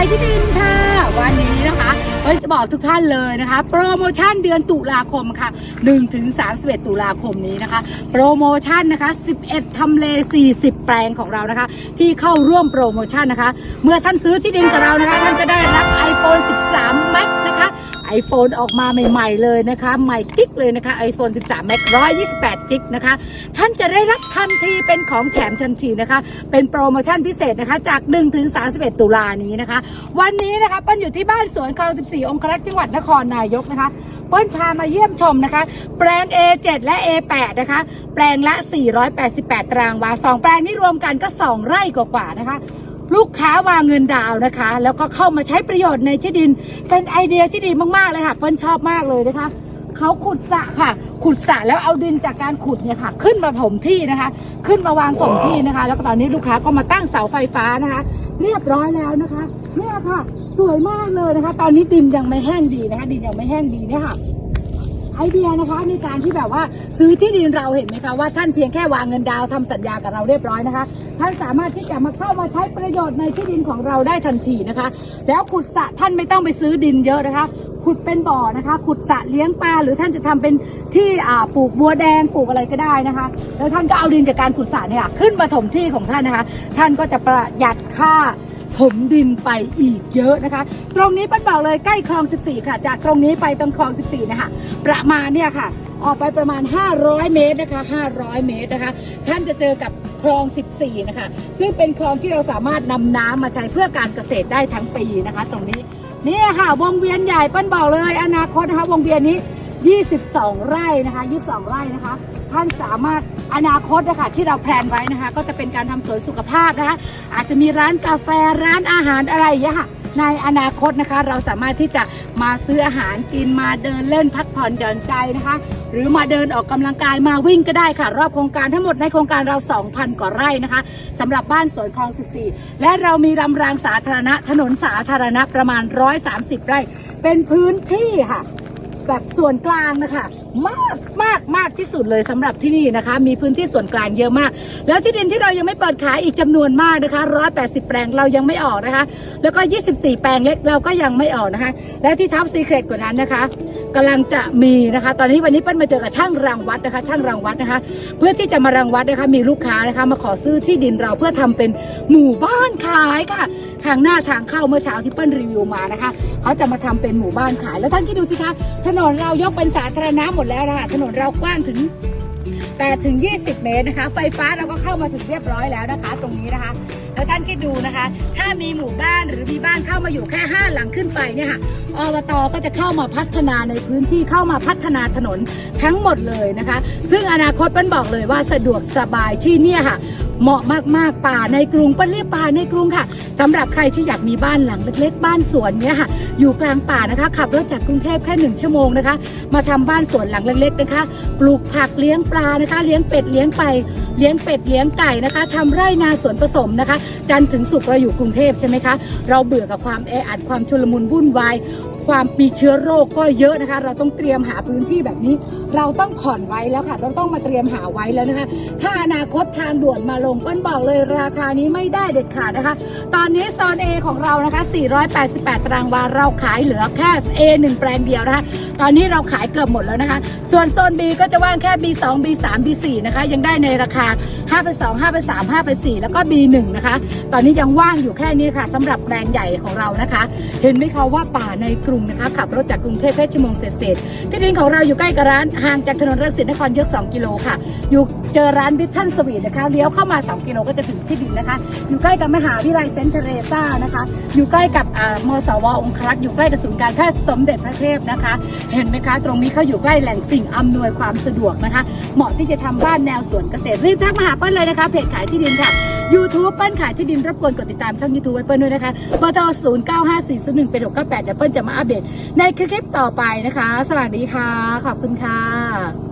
ายที่ดินค่ะ วันนี้นะคะเราจะบอกทุกท่านเลยนะคะ โปรโมชั่นเดือนตุลาคมค่ะ1ถึง31 ตุลาคมนี้นะคะ โปรโมชั่นนะคะ 11ทำเล 40 แปลงของเรานะคะ ที่เข้าร่วมโปรโมชั่นนะคะ เมื่อท่านซื้อที่ดินกับเรานะคะ ท่านจะได้รับ iPhone 13 Max นะคะ iPhone ออกมาใหม่ ๆ เลยนะคะ ใหม่กิ๊กเลยนะคะ iPhone 13 Max 128 จิกนะคะ ท่านจะได้รับทันทีเป็นของแถมทันทีนะคะ เป็นโปรโมชั่นพิเศษนะคะ จาก 1 ถึง 31 ตุลานี้นะคะ วันนี้นะคะเปิ้ลอยู่ที่บ้านสวนคลอง 14 องครักษ์จังหวัดนครนายกนะคะเปิ้ลพามาเยี่ยมชมนะคะ แปลง A7 และ A8 นะคะ แปลงละ 488 ตารางวาสองแปลงนี้รวมกันก็ 2 ไร่กว่าๆนะคะ ลูกค้าวางเงินดาวนะคะ แล้วก็เข้ามาใช้ประโยชน์ในที่ดิน เป็นไอเดียที่ดีมากๆเลยค่ะเปิ้ลชอบมากเลยนะคะเขาขุดสระค่ะ ขุดสระแล้วเอาดินจากการขุดเนี่ยค่ะ ขึ้นมาถมที่นะคะ ขึ้นมาวางถมที่นะคะ แล้วก็ตอนนี้ลูกค้าก็มาตั้งเสาไฟฟ้านะคะ เรียบร้อยแล้วนะคะเนี่ยค่ะ สวยมากเลยนะคะ ตอนนี้ดินยังไม่แห้งดีนะคะ ดินยังไม่แห้งดีเนี่ยค่ะ ไอเดียนะคะในการที่แบบว่าซื้อที่ดินเราเห็นไหมคะว่าท่านเพียงแค่วางเงินดาวน์ทำสัญญากับเราเรียบร้อยนะคะ ท่านสามารถที่จะมาเข้ามาใช้ประโยชน์ในที่ดินของเราได้ทันทีนะคะ แล้วขุดสระท่านไม่ต้องไปซื้อดินเยอะนะคะขุดเป็นบ่อนะคะ ขุดสระเลี้ยงปลาหรือท่านจะทำเป็นที่ปลูกบัวแดงปลูกอะไรก็ได้นะคะ แล้วท่านก็เอาดินจากการขุดสระเนี่ยขึ้นมาถมที่ของท่านนะคะ ท่านก็จะประหยัดค่า ถมดินไปอีกเยอะนะคะ ตรงนี้ปั้นบอกเลยใกล้คลอง 14 ค่ะ จากตรงนี้ไปตรงคลอง 14 นะคะ ประมาณเนี่ยค่ะ ออกไปประมาณ 500 เมตรนะคะ 500 เมตรนะคะ ท่านจะเจอกับคลอง 14 นะคะ ซึ่งเป็นคลองที่เราสามารถนำน้ำมาใช้เพื่อการเกษตรได้ทั้งปีนะคะ ตรงนี้นี่ค่ะวงเวียนใหญ่ปั้นบอกเลย อนาคตนะคะวงเวียนนี้ 22 ไร่นะคะ22 ไร่นะคะ ท่านสามารถอนาคตนะคะที่เราแพลนไว้นะคะ ก็จะเป็นการทำสวนสุขภาพนะคะ อาจจะมีร้านกาแฟร้านอาหารอะไรอย่างเงี้ยค่ะ ในอนาคตนะคะเราสามารถที่จะมาซื้ออาหารกินมาเดินเล่นพักผ่อนหย่อนใจนะคะ หรือมาเดินออกกำลังกายมาวิ่งก็ได้ค่ะ รอบโครงการทั้งหมดในโครงการเรา 2,000 กว่าไร่นะคะสำหรับบ้านสวนคลอง 14 และเรามีลำรางสาธารณะถนนสาธารณะประมาณ 130 ไร่ เป็นพื้นที่ค่ะ แบบส่วนกลางนะคะ มากมากมากที่สุดเลยสำหรับที่นี่นะคะ มีพื้นที่ส่วนกลางเยอะมาก แล้วที่ดินที่เรายังไม่เปิดขายอีกจำนวนมากนะคะ180 แปลงเรายังไม่ออกนะคะ แล้วก็ 24 แปลงเล็กเราก็ยังไม่ออกนะคะ และที่ทับซีเครตกว่านั้นนะคะกำลังจะมีนะคะ ตอนนี้วันนี้เปิ้ลมาเจอกับช่างรังวัดนะคะ ช่างรังวัดนะคะ เพื่อที่จะมารังวัดนะคะ มีลูกค้านะคะ มาขอซื้อที่ดินเราเพื่อทำเป็นหมู่บ้านขายค่ะ ทางหน้าทางเข้าเมื่อเช้าที่เปิ้ลรีวิวมานะคะเขาจะมาทำเป็นหมู่บ้านขาย แล้วท่านที่ดูสิคะถนนเรายกเป็นสาธารณะหมดแล้วนะคะถนนเรากว้างถึง8ถึง 20 เมตรนะคะ ไฟฟ้าเราก็เข้ามาถึงเรียบร้อยแล้วนะคะ ตรงนี้นะคะ แล้วท่านคิดดูนะคะ ถ้ามีหมู่บ้านหรือมีบ้านเข้ามาอยู่แค่5หลังขึ้นไปเนี่ยค่ะอบตก็จะเข้ามาพัฒนาในพื้นที่เข้ามาพัฒนาถนนทั้งหมดเลยนะคะ ซึ่งอนาคตเปิ้ลบอกเลยว่าสะดวกสบายที่เนี่ยค่ะเหมาะมากๆป่าในกรุงเปิ้ลเรียกป่าในกรุงค่ะสำหรับใครที่อยากมีบ้านหลังเล็กๆ บ้านสวนเนี่ยค่ะ อยู่กลางป่านะคะ ขับรถจากกรุงเทพแค่หนึ่งชั่วโมงนะคะ มาทำบ้านสวนหลังเล็กๆนะคะ ปลูกผักเลี้ยงปลานะคะ เลี้ยงเป็ดเลี้ยงไป เลี้ยงเป็ดเลี้ยงไก่นะคะทำไร่นาสวนผสมนะคะ จันถึงสุกเราอยู่กรุงเทพใช่ไหมคะ เราเบื่อกับความแออัดความชุลมุนวุ่นวายความมีเชื้อโรคก็เยอะนะคะ เราต้องเตรียมหาพื้นที่แบบนี้ เราต้องผ่อนไว้แล้วค่ะ เราต้องมาเตรียมหาไว้แล้วนะคะ ถ้าอนาคตทางด่วนมาลงเปิ้ลบอกเลยราคานี้ไม่ได้เด็ดขาดนะคะ ตอนนี้โซน A ของเรานะคะ 488 ตารางวา เราขายเหลือแค่ A 1 แปลงเดียวนะคะ ตอนนี้เราขายเกือบหมดแล้วนะคะ ส่วนโซน B ก็จะว่างแค่ B2 B3 B4 นะคะ ยังได้ในราคา nha 5เป็น2 5เป็น3 5เป็น4แล้วก็ B1 นะคะ ตอนนี้ยังว่างอยู่แค่นี้ค่ะสำหรับแปลงใหญ่ของเรานะคะ เห็นไหมคะว่าป่าในกรุงนะคะ ขับรถจากกรุงเทพแค่ชั่วโมงเศษๆที่ดินของเราอยู่ใกล้กับร้านห่างจากถนนรังสิตนครยก2กิโลค่ะ อยู่เจอร้านบิททันสวีทนะคะเลี้ยวเข้ามา 2 กิโลก็จะถึงที่ดินนะคะ อยู่ใกล้กับมหาวิทยาลัยเซนต์เทเรซานะคะ อยู่ใกล้กับอ่ามสวองครักษ์อยู่ใกล้กับศูนย์การแพทย์สมเด็จพระเทพนะคะ เห็นไหมคะ ตรงนี้เขาอยู่ใกล้แหล่งสิ่งอำนวยความสะดวกนะคะ เหมาะที่จะทำบ้านแนวสวนเกษตรรีบทักมาหาเปิ้ลเลยนะคะเพจขายที่ดินค่ะ YouTube เปิ้ลขายที่ดินรบกวนกดติดตามช่อง YouTube ไว้เปิ้ลด้วยนะคะเบอร์โทร0 9 5 4 0 1เป็น6 9 8เดี๋ยวเปิ้ลจะมาอัปเดตในคลิปต่อไปนะคะ สวัสดีค่ะ ขอบคุณค่ะ